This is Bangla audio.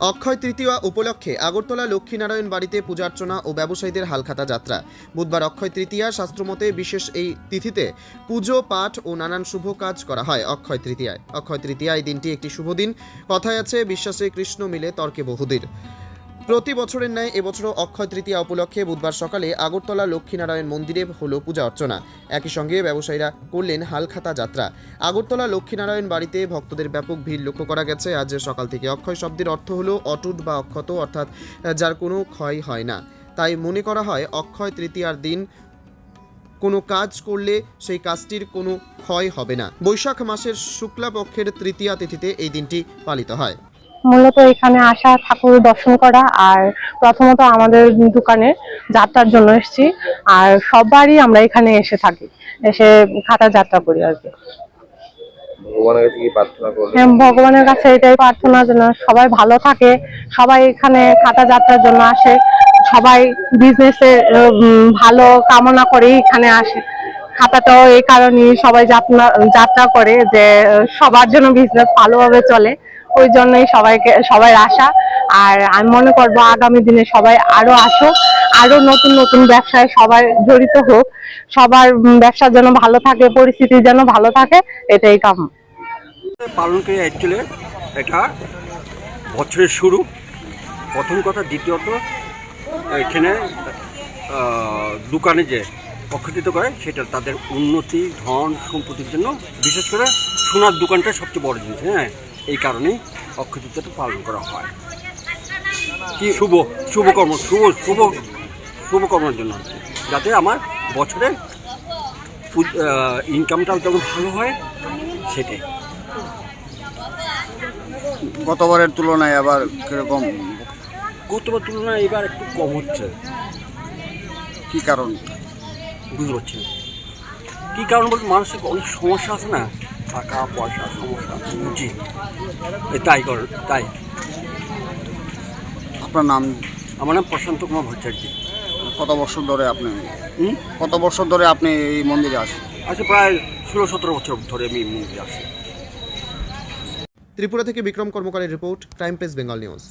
অক্ষয় তৃতীয়া উপলক্ষে আগরতলা লক্ষ্মীনারায়ণ বাড়িতে পূজার্চনা ও ব্যবসায়ীদের হালখাতা যাত্রা। বুধবার অক্ষয় তৃতীয়া শাস্ত্রমতে বিশেষ এই তিথিতে পুজো, পাঠ ও নানান শুভ কাজ করা হয় অক্ষয় তৃতীয়ায়। অক্ষয় তৃতীয়া এই দিনটি একটি শুভ দিন। কথায় আছে, বিশ্বাসে কৃষ্ণ মিলে তর্কে বহুদিন। প্রতি বছরের ন্যায় এবছরও অক্ষয় তৃতীয়া উপলক্ষে বুধবার সকালে আগরতলা লক্ষ্মীনারায়ণ মন্দিরে হলো পূজা অর্চনা। একই সঙ্গে ব্যবসায়ীরা করলেন হালখাতা যাত্রা। আগরতলা লক্ষ্মীনারায়ণ বাড়িতে ভক্তদের ব্যাপক ভিড় লক্ষ্য করা গেছে। আজ সকাল থেকে অক্ষয় শব্দের অর্থ হলো অটুট বা অক্ষত, অর্থাৎ যার কোনো ক্ষয় হয় না। তাই মনে করা হয় অক্ষয় তৃতীয়ার দিন কোনো কাজ করলে সেই কাজটির কোনো ক্ষয় হবে না। বৈশাখ মাসের শুক্লাপক্ষের তৃতীয়া তিথিতে এই দিনটি পালিত হয়। মূলত এখানে আসা ঠাকুর দর্শন করা আর প্রথমত আমাদের দোকানে যাত্রার জন্য এসেছি। আর সববারই আমরা এখানে এসে থাকি এসে খাতা যাত্রা করি আর কি। ভগবানের কাছে হ্যাঁ, ভগবানের কাছে এটাই প্রার্থনা যেন সবাই ভালো থাকে সবাই এখানে খাতা যাত্রার জন্য আসে সবাই বিজনেসে ভালো কামনা করে এখানে আসে। খাতাটাও এই কারণে সবাই যাত্রা যাত্রা করে যে সবার জন্য বিজনেস ভালোভাবে চলে। ওই জন্যই সবাইকে, সবাই আসা। আর আমি মনে করব আগামী দিনে সবাই আরও আসো, আরও নতুন নতুন ব্যবসায় সবাই জড়িত হোক। সবার ব্যবসা যেন ভালো থাকে, পরিস্থিতি যেন ভালো থাকে, এটাই কাম পালন করে অ্যাকচুয়ালি এটা বছরের শুরু। প্রথম কথা, দ্বিতীয়ত, এখানে দোকানে যে অক্ষতিত করে, সেটা তাদের উন্নতি, ধন, সম্পত্তির জন্য বিশেষ করে সোনার দোকানটা সবচেয়ে বড় জিনিস হ্যাঁ? এই কারণেই অক্ষতিত্বটা পালন করা হয়। কি শুভ শুভকর্ম শুভ শুভ শুভকর্মের জন্য যাতে আমার বছরের ইনকামটাও যেমন ভালো হয় সেটাই। গতবারের তুলনায় আবার কীরকম? গতবার তুলনায় এবার একটু কম হচ্ছে। কি কারণ? বুঝতে পারছি না। কী কারণ বলতে মানুষের অনেক সমস্যা আছে না? টাকা পয়সা সমস্যা। বুঝি এ তাই কর তাই। আপনার নাম? আমার নাম প্রশান্ত কুমার ভট্টাচার্য। কত বছর ধরে আপনি হুম? কত বছর ধরে আপনি এই মন্দিরে আসেন আচ্ছা প্রায় ষোলো সতেরো বছর ধরে আমি মন্দিরে আসি ত্রিপুরা থেকে Bikram কর্মকারের report time press Bengal news.